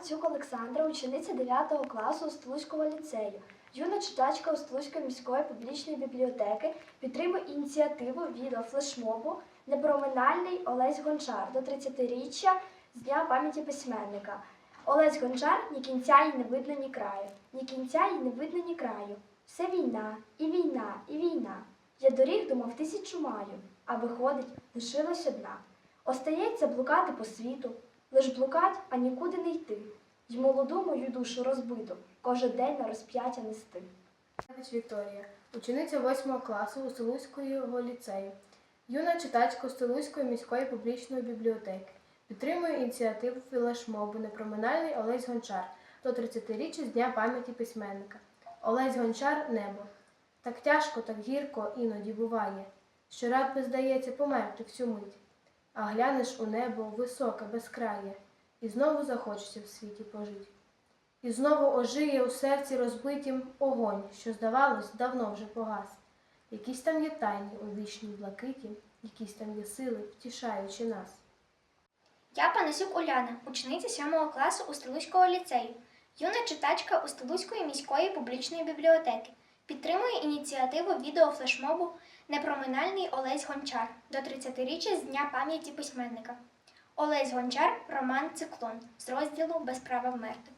Мацюк Олександра, учениця 9 класу Остолузького ліцею. Юна читачка Остолузької міської публічної бібліотеки підтримує ініціативу відео флешмобу Непроминальний Олесь Гончар до 30-річчя з Дня пам'яті письменника. Олесь Гончар ні кінця і не видно ні краю, ні кінця і не видно ні краю. Все війна, і війна, і війна. Я доріг думав тисячу маю, а виходить, лишилась одна. Остається блукати по світу, лиш блукать, а нікуди не йти. Й молоду мою душу розбиту, кожен день на розп'яття нести. Вікторія, учениця 8 класу Устилузького ліцею, юна читачка Устилузької міської публічної бібліотеки. Підтримує ініціативу флешмобу Непроминальний Олесь Гончар до 30-річчя з Дня пам'яті письменника. Олесь Гончар небо. Так тяжко, так гірко іноді буває, що рад би здається померти всю мить. А глянеш у небо високе, безкрає, і знову захочеться в світі пожить. І знову ожиє у серці розбитім огонь, що, здавалось, давно вже погас. Якісь там є тайні у вічній блакиті, якісь там є сили, втішаючи нас. Я Панасюк Уляна, учениця 7 класу Устилузького ліцею, юна читачка Устилузької міської публічної бібліотеки. Підтримує ініціативу відеофлешмобу Непроминальний Олесь Гончар до 30-річчя з Дня пам'яті письменника. Олесь Гончар роман Циклон з розділу Без права вмерти.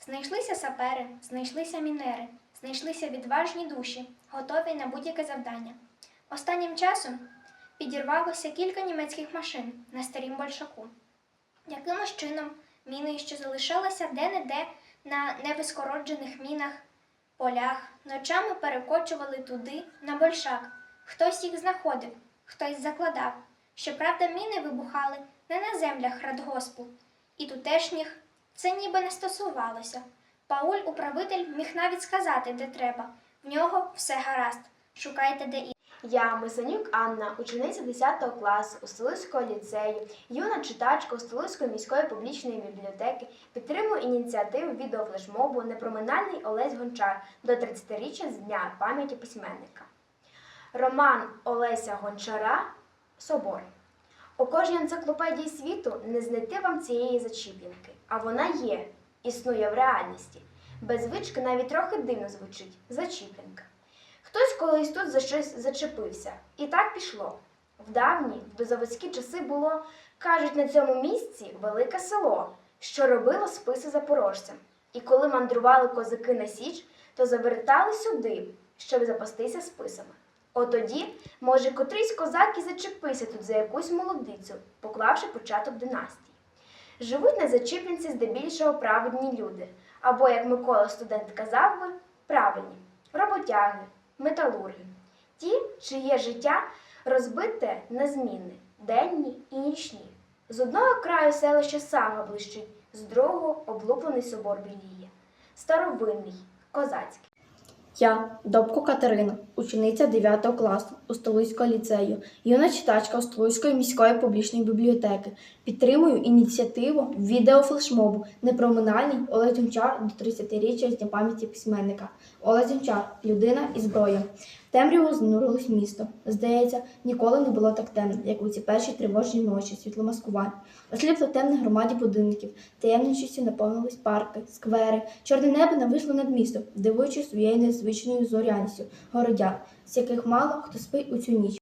Знайшлися сапери, знайшлися мінери, знайшлися відважні душі, готові на будь-яке завдання. Останнім часом підірвалося кілька німецьких машин на старім большаку. Якимось чином міни, що залишалися де-не-де на невискороджених мінах, полях, ночами перекочували туди, на большак. Хтось їх знаходив, хтось закладав. Щоправда, міни вибухали не на землях радгоспу, і тутешніх це ніби не стосувалося. Пауль, управитель, міг навіть сказати, де треба. В нього все гаразд. Шукайте де і. Я Месанюк Анна, учениця 10 класу Устилузького ліцею, юна читачка Устилузької міської публічної бібліотеки, підтримую ініціативу відеофлешмобу Непроминальний Олесь Гончар до 30-річчя з Дня пам'яті письменника. Роман Олеся Гончара Собор. У кожній енциклопедії світу не знайти вам цієї зачіпінки, а вона є, існує в реальності. Без звички навіть трохи дивно звучить зачіпінка. Хтось колись тут за щось зачепився. І так пішло. В давні, дозаводські часи було, кажуть, на цьому місці велике село, що робило списи запорожцям. І коли мандрували козаки на січ, то завертали сюди, щоб запастися списами. Отоді, може, котрийсь козак і зачепився тут за якусь молодицю, поклавши початок династії. Живуть на зачіпленці здебільшого праведні люди, або, як Микола студент казав би, правильні роботяги, металурги, ті, чиє життя розбите на зміни, денні і нічні. З одного краю селище Сага блищить, з другого облуплений собор біліє, старовинний, козацький. Я, Добко Катерина, учениця 9 класу Устолицького ліцею, юна читачка Устолицької міської публічної бібліотеки. Підтримую ініціативу відеофлешмобу Непроминальний Олег Гончар до 30-річчя з Дня пам'яті письменника. Олег Гончар – людина і зброя. Темряву знурилось місто. Здається, ніколи не було так темно, як у ці перші тривожні ночі світломаскування. Осліпло темне громаді будинків, таємничістю наповнились парки, сквери, чорне небо нависло над містом, дивуючи своєю незвичною зоряністю городян, з яких мало хто спить у цю ніч.